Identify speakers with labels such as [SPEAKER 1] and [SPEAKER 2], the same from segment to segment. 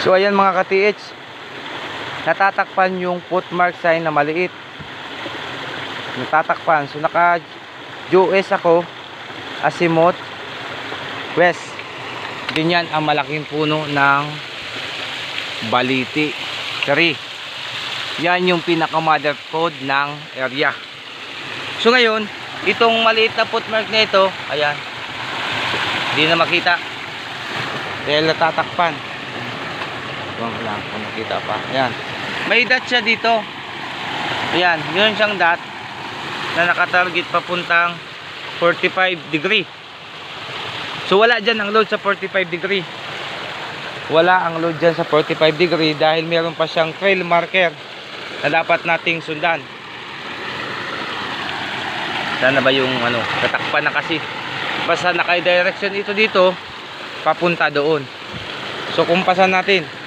[SPEAKER 1] So ayan mga ka-TH, natatakpan yung footmark sign na maliit. Natatakpan. So naka US ako, Asimot, West. Ganyan ang malaking puno ng Baliti. 3. Yan yung pinaka mother code ng area. So ngayon, itong maliit na footmark na ito, ayan. Hindi na makita. Dahil natatakpan. Huwag lang kung nakita pa. Ayan. May dot siya dito. Ayan. Yun siyang dot na nakatarget papuntang 45 degree. So wala dyan ang load sa 45 degree. Wala ang load dyan sa 45 degree dahil meron pa siyang trail marker na dapat nating sundan. Sana ba yung ano, tatakpan na kasi. Basta naka-direction ito dito, papunta doon. So kumpasan natin.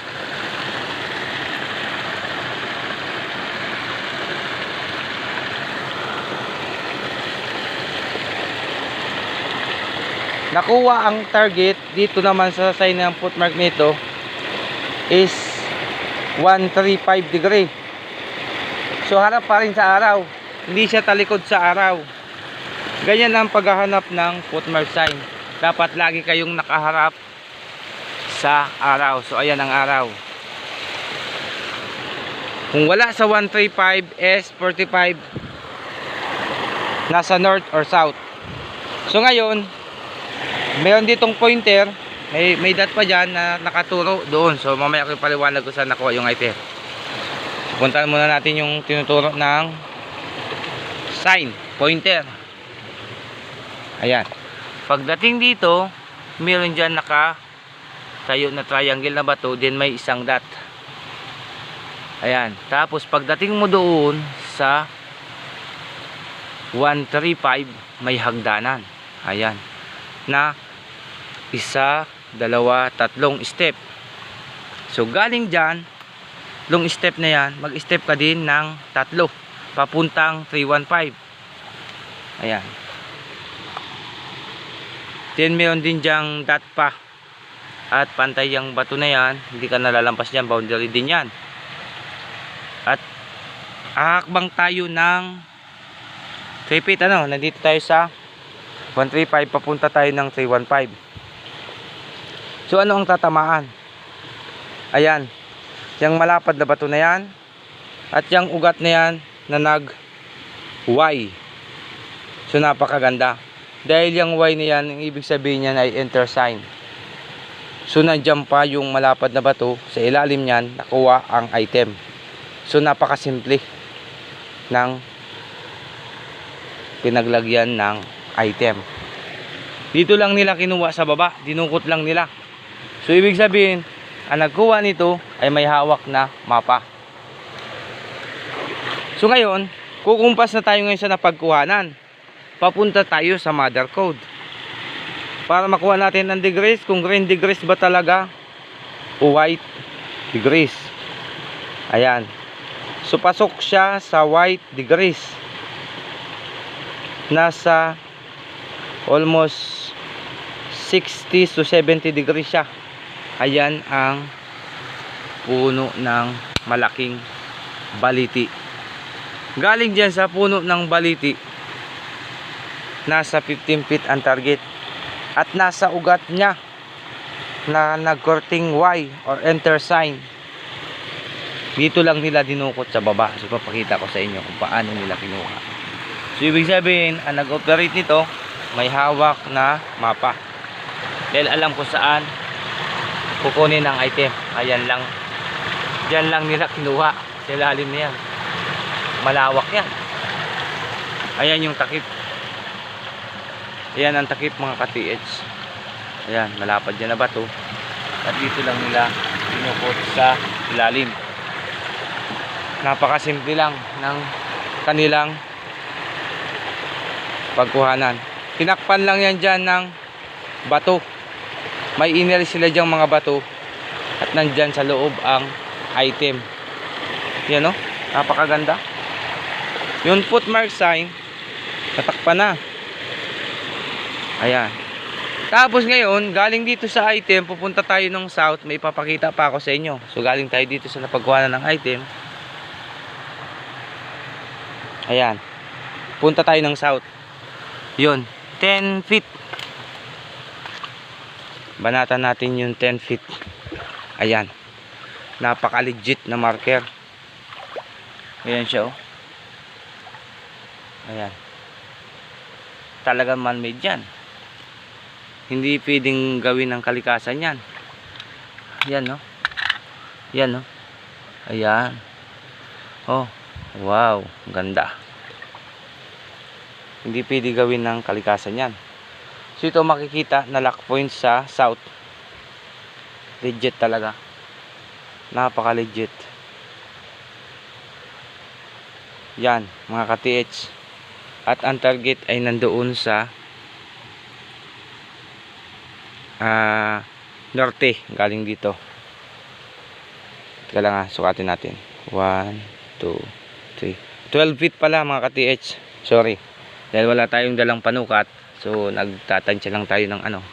[SPEAKER 1] Nakuha ang target dito naman sa sign ng footmark nito is 135 degree. So harap pa rin sa araw. Hindi siya talikod sa araw. Ganyan ang paghahanap ng footmark sign. Dapat lagi kayong nakaharap sa araw. So ayan ang araw. Kung wala sa 135 S45 nasa north or south. So ngayon, meron ditong pointer, may may dot pa diyan na nakaturo doon. So mamaya ko paliwanag ko saan nakuha yung item. Puntahan muna natin yung tinuturo ng sign, pointer. Ayan. Pagdating dito, meron dyan naka tayo na triangle na bato, din may isang dot. Ayan. Tapos pagdating mo doon sa 135, may hagdanan. Ayan. Na isa, dalawa, tatlong step. So galing dyan, long step na yan, mag-step ka din ng tatlo. Papuntang 315. Ayan. Then meron din dyang dot pa. At pantay yung bato na yan, hindi ka nalalampas dyan, boundary din yan. At ahakbang tayo ng 3 feet ano, nandito tayo sa 135, papunta tayo ng 315. So ano ang tatamaan? Ayan, yung malapad na bato na yan, at yung ugat na yan na nag Y. So napakaganda. Dahil yung Y na yan, ang ibig sabihin niyan ay enter sign. So nandiyan pa yung malapad na bato, sa ilalim niyan, nakuha ang item. So napakasimple ng pinaglagyan ng item. Dito lang nila kinuha sa baba, dinukot lang nila. So ibig sabihin, ang nagkuha nito ay may hawak na mapa. So ngayon, kukumpas na tayo ngayon sa napagkuhanan. Papunta tayo sa mother code. Para makuha natin ang degrees, kung green degrees ba talaga o white degrees. Ayan. So pasok siya sa white degrees. Nasa almost 60 to 70 degrees siya. Ayan ang puno ng malaking baliti. Galing dyan sa puno ng baliti, nasa 15 feet ang target. At nasa ugat niya na nagkorting Y or enter sign. Dito lang nila dinukot sa baba. So papakita ko sa inyo kung paano nila kinuha. So ibig sabihin, ang nag-operate nito, may hawak na mapa. Dahil alam ko saan kukunin ang item. Ayan lang. Diyan lang nila kinuha. Sa ilalim na yan. Malawak yan. Ayan yung takip. Ayan ang takip mga ka-TH. Ayan, malapad yan na bato. At dito lang nila pinukot sa ilalim. Napakasimple lang ng kanilang pagkuhanan. Tinakpan lang yan dyan ng bato. May inil sila dyan mga bato. At nandyan sa loob ang item. Yan o. Napakaganda. Yung footmark sign, natakpan na. Ayan. Tapos ngayon, galing dito sa item, pupunta tayo ng south, may papakita pa ako sa inyo. So galing tayo dito sa napagkuha ng item. Ayan. Punta tayo ng south. Yun, 10 feet. Banatan natin yung 10 feet. Ayan. Napaka-legit na marker. Ayan siya oh. Ayan. Talagang man-made yan. Hindi pwedeng gawin ng kalikasan yan. Yan no. Yan no. Ayan. Oh. Wow. Ganda. Hindi pwede gawin ng kalikasan yan. So ito makikita na lock point sa south. Legit talaga. Napaka legit. Yan, mga ka-TH. At ang target ay nandoon sa ah norte, galing dito. Teka lang ha, sukatin natin. 1, 2, 3. 12 feet pala mga ka-TH. Sorry. Dahil wala tayong dalang panukat. So, nagtatansya lang tayo ng ano.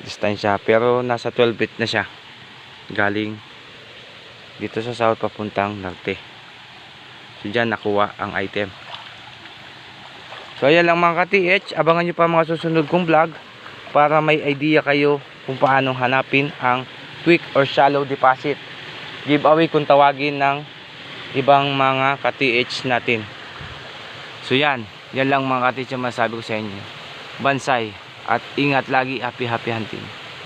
[SPEAKER 1] Distansya. Pero nasa 12 feet na siya. Galing dito sa south papuntang norte. So, dyan nakuha ang item. So, ayan lang mga ka-TH. Abangan nyo pa mga susunod kong vlog para may idea kayo kung paano hanapin ang quick or shallow deposit. Giveaway kung tawagin ng ibang mga ka-TH natin. So yan, yan lang mga ang masabi ko sa inyo. Bansay at ingat lagi, happy happy hunting.